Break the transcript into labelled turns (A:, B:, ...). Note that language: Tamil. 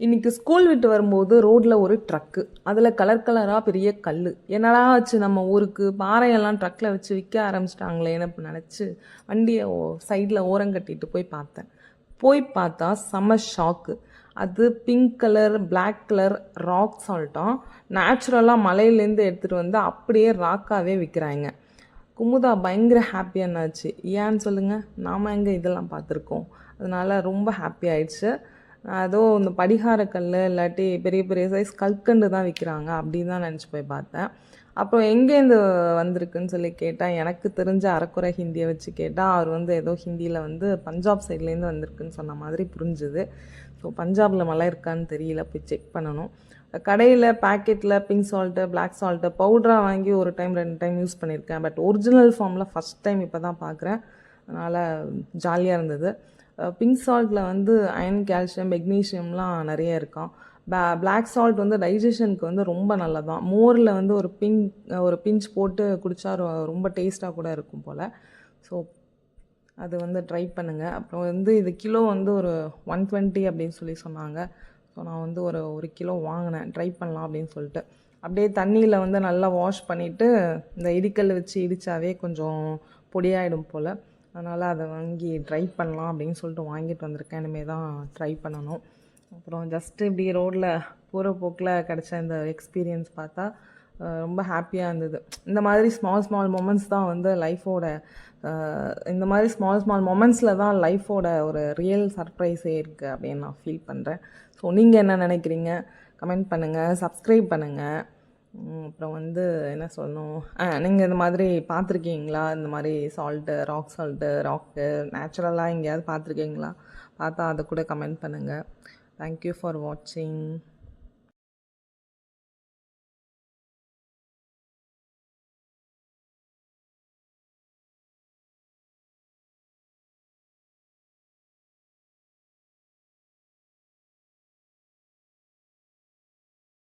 A: இன்றைக்கி ஸ்கூல் விட்டு வரும்போது ரோட்டில் ஒரு ட்ரக்கு அதில் கலர் கலராக பெரிய கல் என்னடா ஆச்சு? நம்ம ஊருக்கு பாறையெல்லாம் ட்ரக்கில் வச்சு விற்க ஆரம்பிச்சிட்டாங்களேன்னு நினச்சி வண்டியை சைடில் ஓரம் கட்டிட்டு போய் பார்த்தேன். போய் பார்த்தா செம ஷாக்கு அது pink colour black colour rock சால்ட்டாக நேச்சுரலாக மலையிலேருந்து எடுத்துகிட்டு வந்து அப்படியே ராக்காகவே விற்கிறாங்க குமுதா பயங்கர ஹாப்பியானாச்சு ஏன்னு சொல்லுங்கள் நாம் எங்கே இதெல்லாம் பார்த்துருக்கோம்? அதனால ரொம்ப ஹாப்பி ஆயிடுச்சு. ஏதோ இந்த படிகாரக்கல் இல்லாட்டி பெரிய பெரிய சைஸ் கல்கண்டு தான் விற்கிறாங்க அப்படின்னு தான் நினச்சி போய் பார்த்தேன். அப்புறம் எங்கேருந்து வந்திருக்குன்னு சொல்லி கேட்டால் எனக்கு தெரிஞ்ச அரைக்குறை ஹிந்தியை வச்சு கேட்டால் அவர் வந்து ஏதோ ஹிந்தியில் வந்து பஞ்சாப் சைட்லேருந்து வந்திருக்குன்னு சொன்ன மாதிரி புரிஞ்சுது. ஸோ பஞ்சாபில் மழை இருக்கான்னு தெரியல போய் செக் பண்ணணும். கடையில் பேக்கெட்டில் பிங்க் சால்ட்டு பிளாக் சால்ட்டு பவுடராக வாங்கி ஒரு டைம் ரெண்டு டைம் யூஸ் பண்ணியிருக்கேன். பட் ஒரிஜினல் ஃபார்மில் ஃபஸ்ட் டைம் இப்போ தான் பார்க்குறேன் அதனால் ஜாலியாக இருந்தது. பிங்க் சால்ட்டில் வந்து அயன் கால்சியம் மெக்னீஷியம்லாம் நிறைய இருக்கும். பே பிளாக் சால்ட் வந்து டைஜஷனுக்கு வந்து ரொம்ப நல்லதான் மோரில் வந்து ஒரு பிங்க் ஒரு பிஞ்ச் போட்டு குடித்தா ரொம்ப டேஸ்ட்டாக கூட இருக்கும் போல். ஸோ அது வந்து ட்ரை பண்ணுங்கள் அப்புறம் வந்து இது கிலோ வந்து ஒரு ஒன் டுவெண்ட்டி அப்படின்னு சொல்லி சொன்னாங்க. ஸோ நான் வந்து ஒரு ஒரு கிலோ வாங்கினேன். ட்ரை பண்ணலாம் அப்படின்னு சொல்லிட்டு. அப்படியே தண்ணியில் வந்து நல்லா வாஷ் பண்ணிவிட்டு இந்த இடிக்கல் வச்சு இடித்தாவே கொஞ்சம் பொடியாயிடும் போல். அதனால் அதை வாங்கி ட்ரை பண்ணலாம் அப்படின்னு சொல்லிட்டு வாங்கிட்டு வந்திருக்கேன். இனிமேல் தான் ட்ரை பண்ணணும். அப்புறம் ஜஸ்ட்டு இப்படி ரோட்டில் போகிற போக்கில் கிடச்ச இந்த எக்ஸ்பீரியன்ஸ் பார்த்தா ரொம்ப ஹாப்பியாக இருந்தது. இந்த மாதிரி ஸ்மால் ஸ்மால் மொமெண்ட்ஸ் தான் வந்து லைஃபோட இந்த மாதிரி ஸ்மால் ஸ்மால் மொமெண்ட்ஸில் தான் லைஃபோட ஒரு ரியல் சர்ப்ரைஸே இருக்குது அப்படின்னு நான் ஃபீல் பண்ணுறேன் ஸோ நீங்கள் என்ன நினைக்கிறீங்க? கமெண்ட் பண்ணுங்கள் சப்ஸ்கிரைப் பண்ணுங்கள் அப்புறம் வந்து என்ன சொல்லணும்? ஆ நீங்கள் இந்த மாதிரி பார்த்துருக்கீங்களா? இந்த மாதிரி சால்ட்டு ராக் சால்ட்டு ராக்கு நேச்சுரலாக எங்கேயாவது பார்த்துருக்கீங்களா? பார்த்தா அதை கூட கமெண்ட் பண்ணுங்கள் தேங்க்யூ ஃபார் வாட்சிங்